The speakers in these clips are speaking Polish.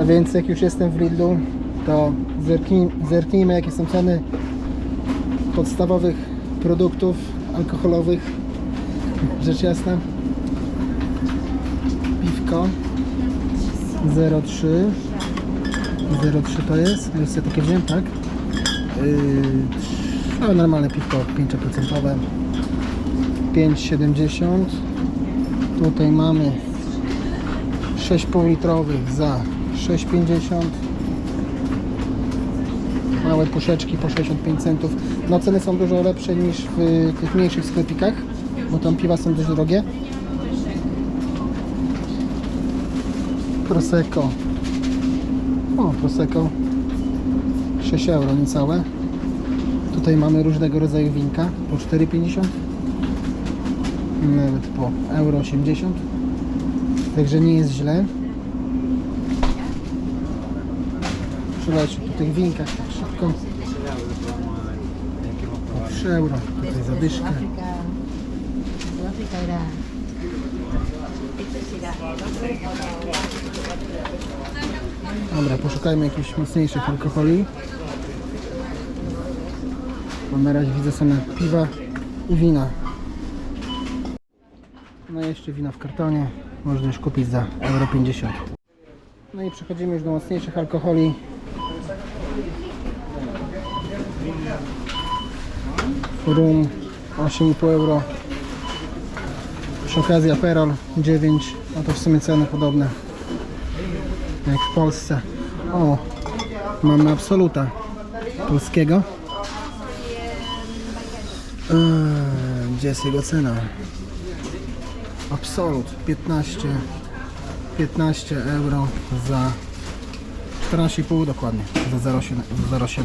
A więc jak już jestem w Lidlu, to zerknij, zerknijmy jakie są ceny podstawowych produktów alkoholowych. Rzecz jasna. Piwko 0,3 0,3 to jest, już sobie takie wziąłem, tak? Yy, no, normalne piwko 5% 5,70 Tutaj mamy 6,5 litrowych za 6,50 Małe puszeczki po 65 centów. No ceny są dużo lepsze niż w tych mniejszych sklepikach, bo tam piwa są dość drogie. Prosecco. O, Prosecco. 6 euro niecałe. Tutaj mamy różnego rodzaju winka po 4,50 nawet po euro 80 także nie jest źle. Przelecił po tych winkach tak szybko. Po 3 euro tutaj zadyszkę. Dobra poszukajmy jakichś mocniejszych alkoholi. Bo na razie widzę same piwa i wina. No i jeszcze wina w kartonie można już kupić za euro 50 no i przechodzimy już do mocniejszych alkoholi. Rum 8,5 euro. Przy okazji Aperol 9 no to w sumie ceny podobne jak w Polsce. O mamy Absoluta polskiego. Eee, gdzie jest jego cena Absolut 15 15 euro za 14,5 dokładnie za 0,7 za 0,7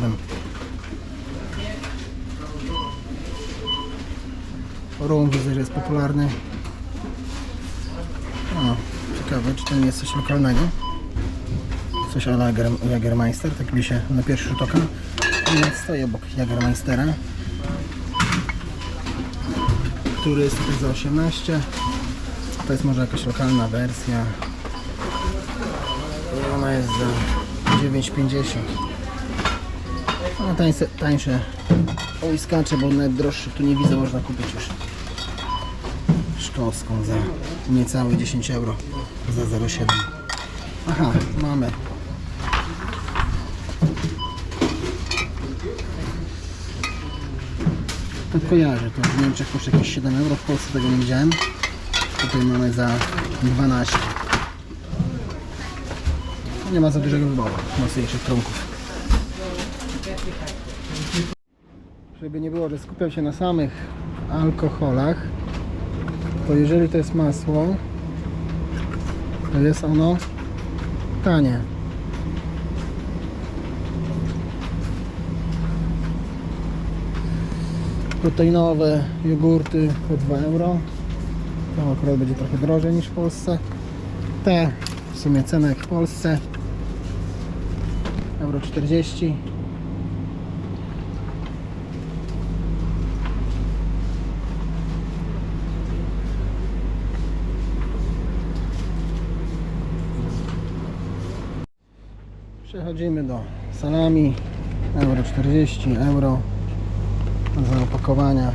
Rum widzę, że jest popularny. O, ciekawe, czy to nie jest coś lokalnego. Coś ala Jager- Jagermeister, tak mi się na pierwszy rzut oka. I stoi obok Jagermeistera, który jest tutaj za 18. To jest może jakaś lokalna wersja. Ona jest za 9,50. No tańsze, tańsze oiskacze, bo nawet tu nie widzę, można kupić już szkocką za niecałe 10 euro za 0,7 aha, mamy to kojarzę to w Niemczech kosztuje jakieś 7 euro w Polsce tego nie widziałem tutaj mamy za 12 nie ma za dużego wyboru mocniejszych trunków żeby nie było, że skupiam się na samych alkoholach, to jeżeli to jest masło, to jest ono tanie. Proteinowe jogurty po 2 euro. To akurat będzie trochę drożej niż w Polsce. Te w sumie ceny jak w Polsce. Euro 40. Przechodzimy do salami. Euro 40 euro za opakowania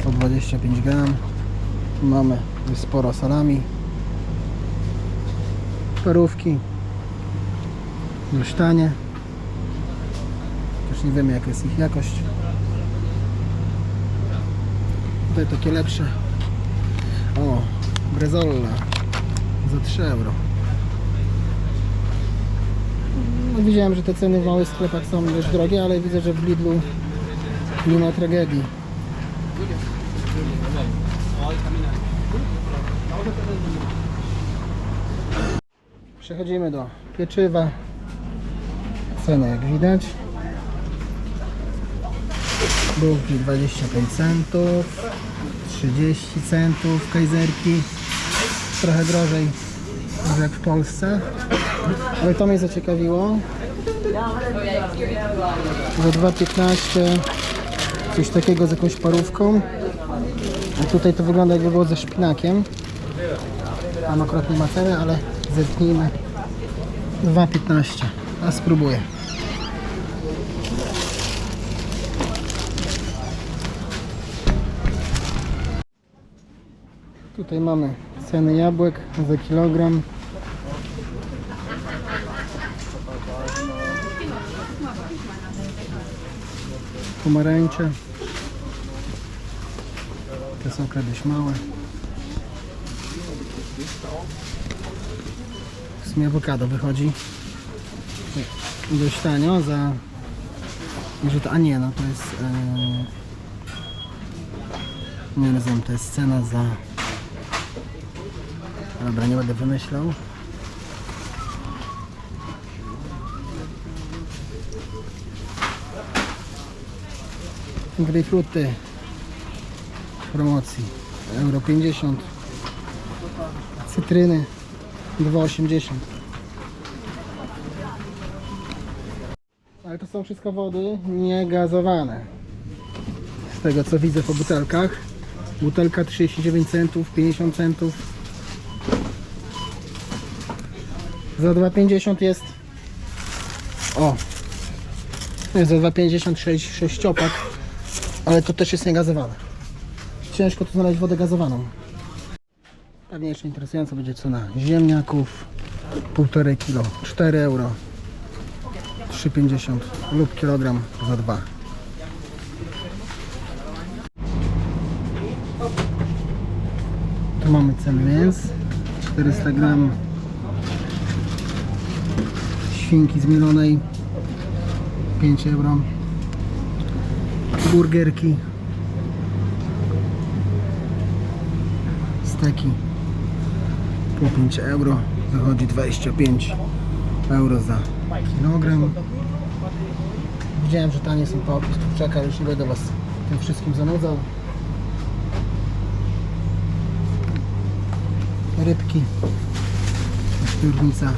125 gram. Mamy sporo salami. Parówki dość tanie. Też nie wiemy jaka jest ich jakość. Tutaj takie lepsze. O, brezolla za 3 euro. No, widziałem, że te ceny w małych sklepach są dość drogie, ale widzę, że w Lidlu nie ma tragedii. Przechodzimy do pieczywa. Ceny jak widać. Bułki 25 centów, 30 centów, kajzerki trochę drożej niż jak w Polsce. Ale to mnie zaciekawiło. Za 2,15 coś takiego z jakąś parówką. Tutaj to wygląda jakby było ze szpinakiem. Tam akurat nie ma ale Zetnijmy. 2,15. A spróbuję. Tutaj mamy ceny jabłek za kilogram. Pomarańcze. Te są kiedyś małe. W sumie awokado wychodzi dość tanio za... Że to, a nie, no to jest... E... Nie rozumiem, to jest cena za... Dobra, nie będę wymyślał. Grejpfruty promocji. Euro 50 cytryny 2,80 ale to są wszystko wody niegazowane. Z tego co widzę po butelkach. Butelka 39 centów 50 centów. Za 2,50 jest o jest za 2,56 sześciopak ale to też jest niegazowane ciężko tu znaleźć wodę gazowaną. Pewnie jeszcze interesująca będzie cena ziemniaków 1,5 kg 4 euro 3,50 lub kilogram za 2 tu mamy cenę mięs 400 gram. Świnki zmielonej 5 euro. Burgerki steki po 5 euro wychodzi 25 euro za kilogram. Widziałem, że tanie są po czekaj, już nie będę was tym wszystkim zanudzał rybki. Szturnica